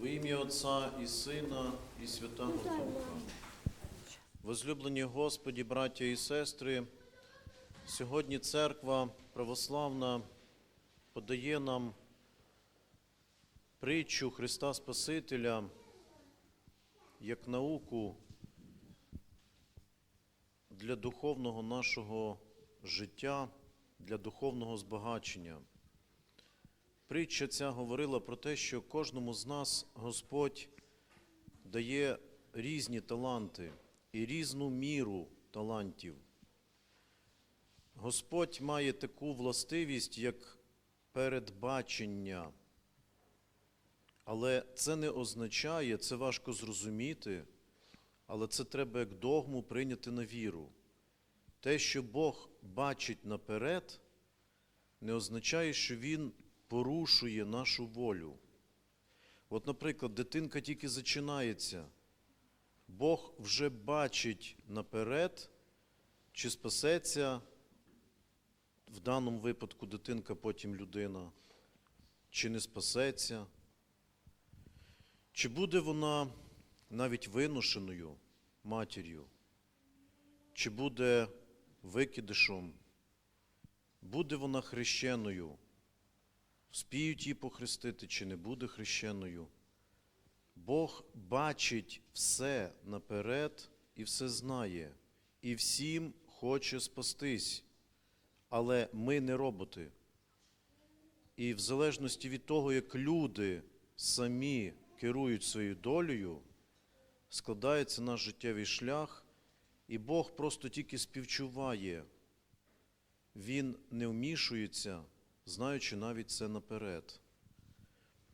В ім'я Отця і Сина, і Святого Духа. Возлюблені Господі, браття і сестри, сьогодні церква православна подає нам притчу Христа Спасителя як науку для духовного нашого життя, для духовного збагачення. Притча ця говорила про те, що кожному з нас Господь дає різні таланти і різну міру талантів. Господь має таку властивість, як передбачення. Але це не означає, це важко зрозуміти, але це треба як догму прийняти на віру. Те, що Бог бачить наперед, не означає, що Він порушує нашу волю. От, наприклад, дитинка тільки зачинається, Бог вже бачить наперед, чи спасеться в даному випадку дитинка, потім людина, чи не спасеться, чи буде вона навіть виношеною матір'ю, чи буде викидишом, буде вона хрещеною, вспіють її похрестити, чи не буде хрещеною. Бог бачить все наперед і все знає, і всім хоче спастись, але ми не роботи. І в залежності від того, як люди самі керують своєю долею, складається наш життєвий шлях, і Бог просто тільки співчуває. Він не вмішується, знаючи навіть це наперед.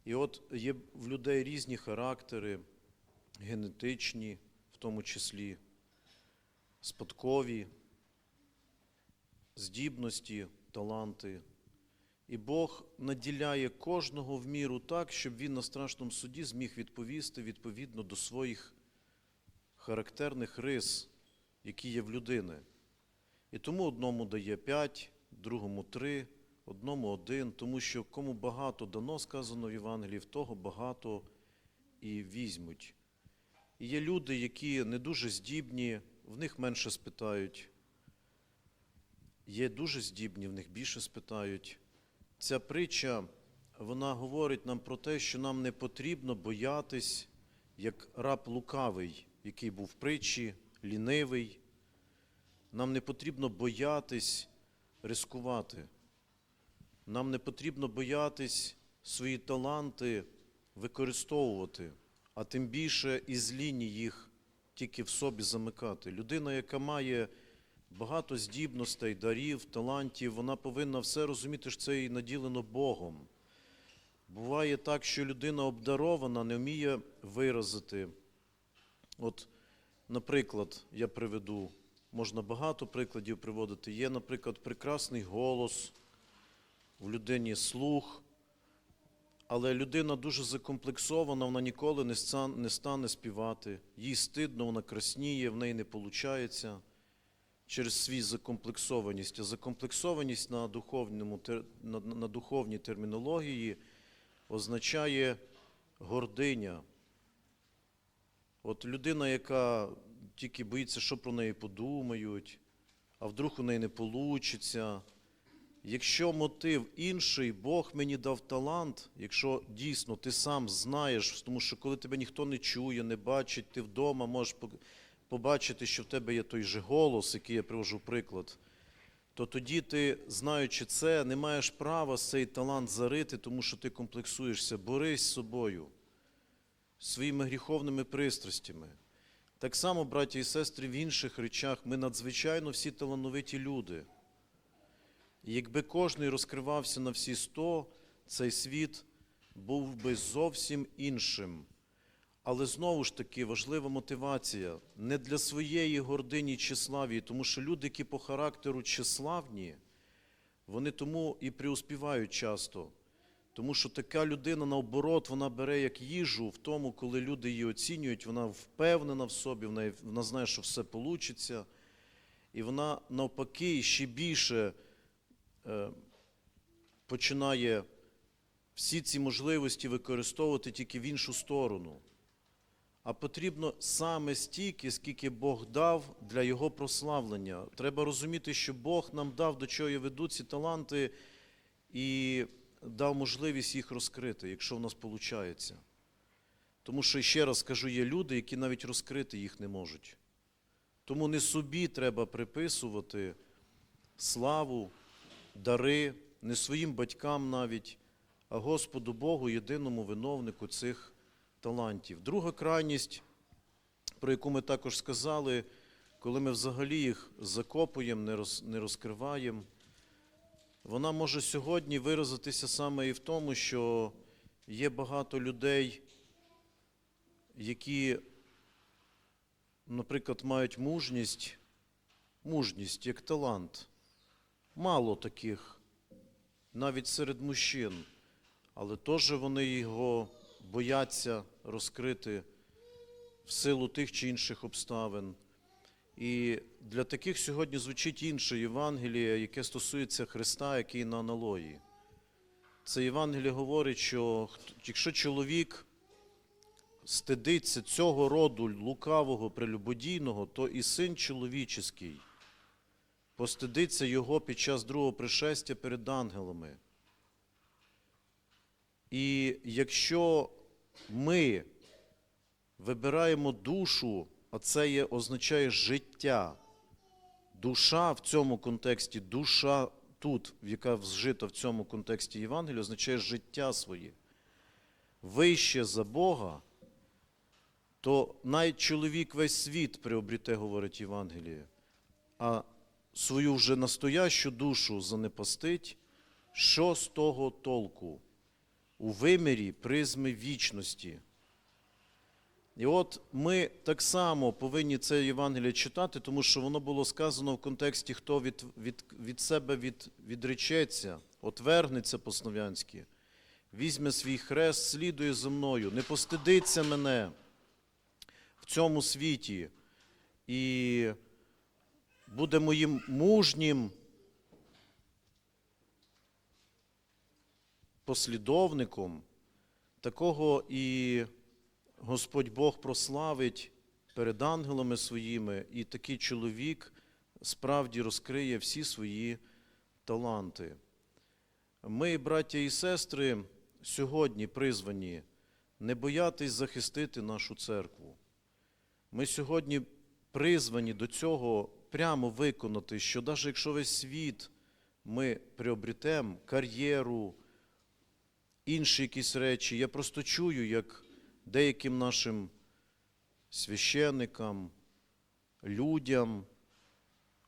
І от є в людей різні характери, генетичні, в тому числі, спадкові, здібності, таланти. І Бог наділяє кожного в міру так, щоб він на страшному суді зміг відповісти відповідно до своїх характерних рис, які є в людини. І тому одному дає п'ять, другому три, одному один, тому що кому багато дано, сказано в Євангелії, в того багато і візьмуть. І є люди, які не дуже здібні, в них менше спитають. Є дуже здібні, в них більше спитають. Ця притча, вона говорить нам про те, що нам не потрібно боятись, як раб лукавий, який був в притчі, лінивий. Нам не потрібно боятись рискувати. Нам не потрібно боятись свої таланти використовувати, а тим більше із лінії їх тільки в собі замикати. Людина, яка має багато здібностей, дарів, талантів, вона повинна все розуміти, що це їй наділено Богом. Буває так, що людина обдарована, не вміє виразити. От, наприклад, я приведу, можна багато прикладів приводити. Є, наприклад, прекрасний голос, в людині слух, але людина дуже закомплексована, вона ніколи не стане співати. Їй стидно, вона красніє, в неї не виходить через свій закомплексованість. А закомплексованість на, духовному, на, на духовній термінології означає гординя. От людина, яка тільки боїться, що про неї подумають, а вдруг у неї не вийде. Якщо мотив інший, Бог мені дав талант, якщо дійсно ти сам знаєш, тому що коли тебе ніхто не чує, не бачить, ти вдома можеш побачити, що в тебе є той же голос, який я привожу приклад, то тоді ти, знаючи це, не маєш права цей талант зарити, тому що ти комплексуєшся, борись з собою, своїми гріховними пристрастями. Так само, браті і сестри, в інших речах ми надзвичайно всі талановиті люди. І якби кожний розкривався на всі сто, цей світ був би зовсім іншим. Але знову ж таки важлива мотивація не для своєї гордині чи тому що люди, які по характеру числавні, вони тому і преуспівають часто. Тому що така людина, наоборот, вона бере як їжу в тому, коли люди її оцінюють, вона впевнена в собі, вона, вона знає, що все вийде, і вона навпаки ще більше починає всі ці можливості використовувати тільки в іншу сторону. А потрібно саме стільки, скільки Бог дав для Його прославлення. Треба розуміти, що Бог нам дав, до чого ведуть ці таланти, і дав можливість їх розкрити, якщо в нас виходить. Тому що, ще раз кажу, є люди, які навіть розкрити їх не можуть. Тому не собі треба приписувати славу, дари, не своїм батькам навіть, а Господу Богу, єдиному виновнику цих талантів. Друга крайність, про яку ми також сказали, коли ми взагалі їх закопуємо, не розкриваємо, вона може сьогодні виразитися саме і в тому, що є багато людей, які, наприклад, мають мужність, мужність як талант. Мало таких, навіть серед мужчин, але теж вони його бояться розкрити в силу тих чи інших обставин. І для таких сьогодні звучить інше Євангеліє, яке стосується Христа, який на аналої. Це Євангеліє говорить, що якщо чоловік стидиться цього роду лукавого, прелюбодійного, то і син чоловічий постидиться його під час другого пришестя перед ангелами. І якщо ми вибираємо душу, а це є, означає життя, душа в цьому контексті, душа тут, яка вжита в цьому контексті Євангелія, означає життя своє. Вище за Бога, то навіть чоловік весь світ приобріте, говорить Євангеліє, а свою вже настоящу душу занепастить, що з того толку? У вимірі призми вічності. І от ми так само повинні це Євангеліє читати, тому що воно було сказано в контексті, хто від, від, від себе від, відречеться, отвергнеться по-слов'янськи, візьме свій хрест, слідує за мною, не постидиться мене в цьому світі і буде моїм мужнім послідовником, такого і Господь Бог прославить перед ангелами своїми, і такий чоловік справді розкриє всі свої таланти. Ми, браття і сестри, сьогодні призвані не боятись захистити нашу церкву. Ми сьогодні призвані до цього прямо виконати, що навіть якщо весь світ ми приобретемо кар'єру, інші якісь речі, я просто чую, як деяким нашим священникам, людям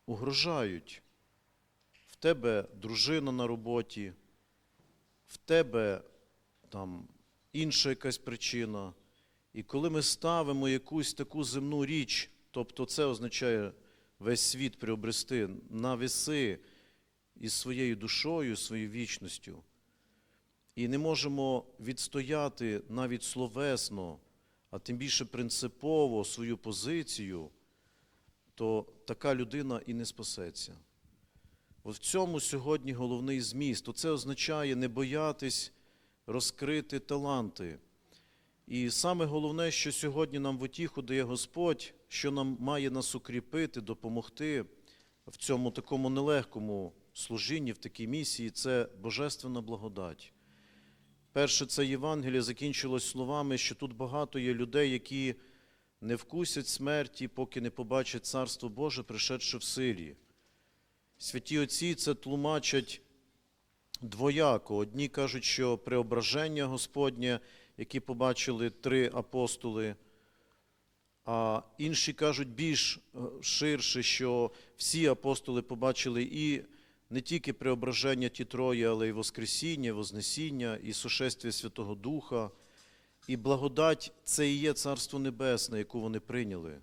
угрожають. В тебе дружина на роботі, в тебе там інша якась причина. І коли ми ставимо якусь таку земну річ, тобто це означає весь світ приобрести на веси із своєю душою, своєю вічністю, і не можемо відстояти навіть словесно, а тим більше принципово свою позицію, то така людина і не спасеться. От в цьому сьогодні головний зміст. Це означає не боятись розкрити таланти. І саме головне, що сьогодні нам в утіху дає Господь, що нам має нас укріпити, допомогти в цьому такому нелегкому служінні, в такій місії, це божественна благодать. Перше, це Євангеліє закінчилось словами, що тут багато є людей, які не вкусять смерті, поки не побачать Царство Боже, пришедше в силі. Святі Отці це тлумачать двояко. Одні кажуть, що преображення Господнє, які побачили три апостоли, а інші кажуть більш е, ширше, що всі апостоли побачили і не тільки преображення ті троє, але й Воскресіння, Вознесіння, і сошествие Святого Духа. І благодать це і є Царство Небесне, яку вони прийняли.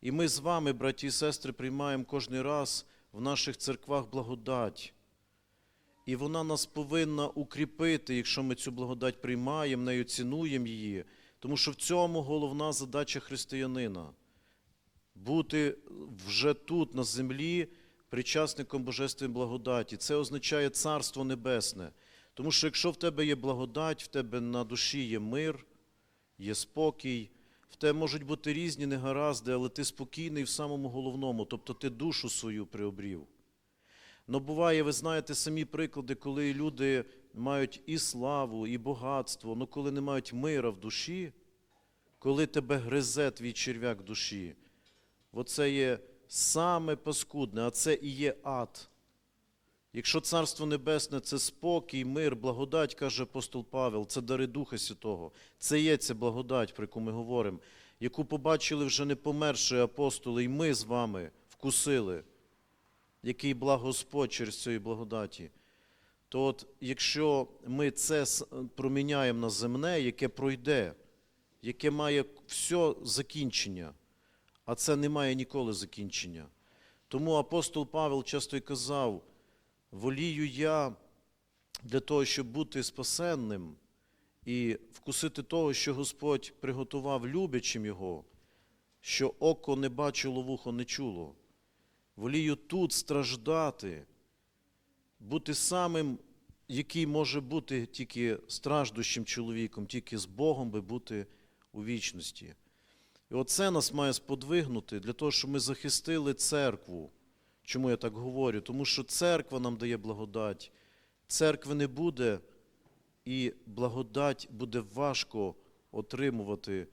І ми з вами, браті і сестри, приймаємо кожен раз в наших церквах благодать. І вона нас повинна укріпити, якщо ми цю благодать приймаємо, нею цінуємо її. Тому що в цьому головна задача християнина бути вже тут, на землі, причасником Божественної благодаті. Це означає Царство Небесне. Тому що якщо в тебе є благодать, в тебе на душі є мир, є спокій, в тебе можуть бути різні негаразди, але ти спокійний в самому головному, тобто ти душу свою приобрів. Но буває, ви знаєте самі приклади, коли люди мають і славу, і багатство, але коли не мають мира в душі, коли тебе гризе твій черв'як душі, оце є саме паскудне, а це і є ад. Якщо Царство Небесне це спокій, мир, благодать, каже апостол Павел, це дари Духа Святого. Це є ця благодать, про яку ми говоримо, яку побачили вже не померші апостоли, і ми з вами вкусили, який благ Господь через цієї благодаті. То от, якщо ми це проміняємо на земне, яке пройде, яке має все закінчення, а це не має ніколи закінчення. Тому апостол Павел часто й казав, волію я для того, щоб бути спасенним і вкусити того, що Господь приготував любячим Його, що око не бачило, вухо не чуло. Волію тут страждати, бути самим, який може бути тільки страждущим чоловіком, тільки з Богом би бути у вічності. І оце нас має сподвигнути для того, щоб ми захистили церкву. Чому я так говорю? Тому що церква нам дає благодать. Церкви не буде, і благодать буде важко отримувати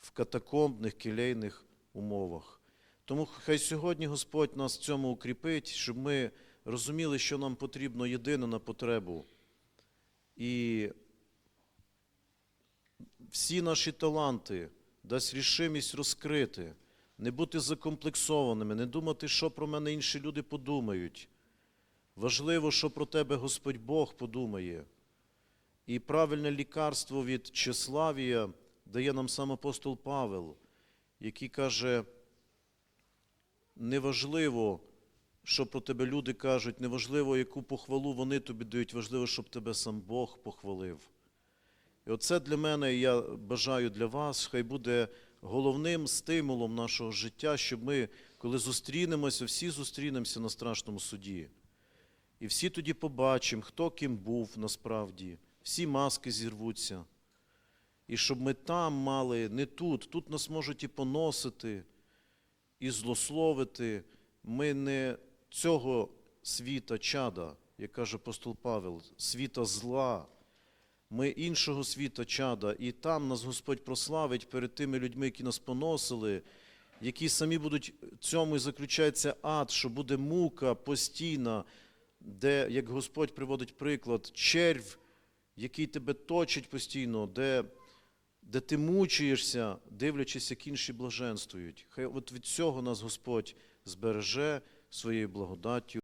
в катакомбних келейних умовах. Тому хай сьогодні Господь нас в цьому укріпить, щоб ми розуміли, що нам потрібно єдине на потребу. І всі наші таланти дасть рішимість розкрити, не бути закомплексованими, не думати, що про мене інші люди подумають. Важливо, що про тебе Господь Бог подумає. І правильне лікарство від тщеславія дає нам сам апостол Павел, який каже, неважливо, що про тебе люди кажуть, неважливо, яку похвалу вони тобі дають, важливо, щоб тебе сам Бог похвалив. І оце для мене, я бажаю для вас, хай буде головним стимулом нашого життя, щоб ми, коли зустрінемося, всі зустрінемося на страшному суді. І всі тоді побачимо, хто ким був насправді, всі маски зірвуться. І щоб ми там мали, не тут, тут нас можуть і поносити, і злословити. Ми не цього світа чада, як каже апостол Павел, світа зла. Ми іншого світа чада, і там нас Господь прославить перед тими людьми, які нас поносили, які самі будуть в цьому і заключається ад, що буде мука постійна, де, як Господь приводить приклад, червь, який тебе точить постійно, де, де ти мучуєшся, дивлячись, як інші блаженствують. Хай от від цього нас Господь збереже своєю благодаттю.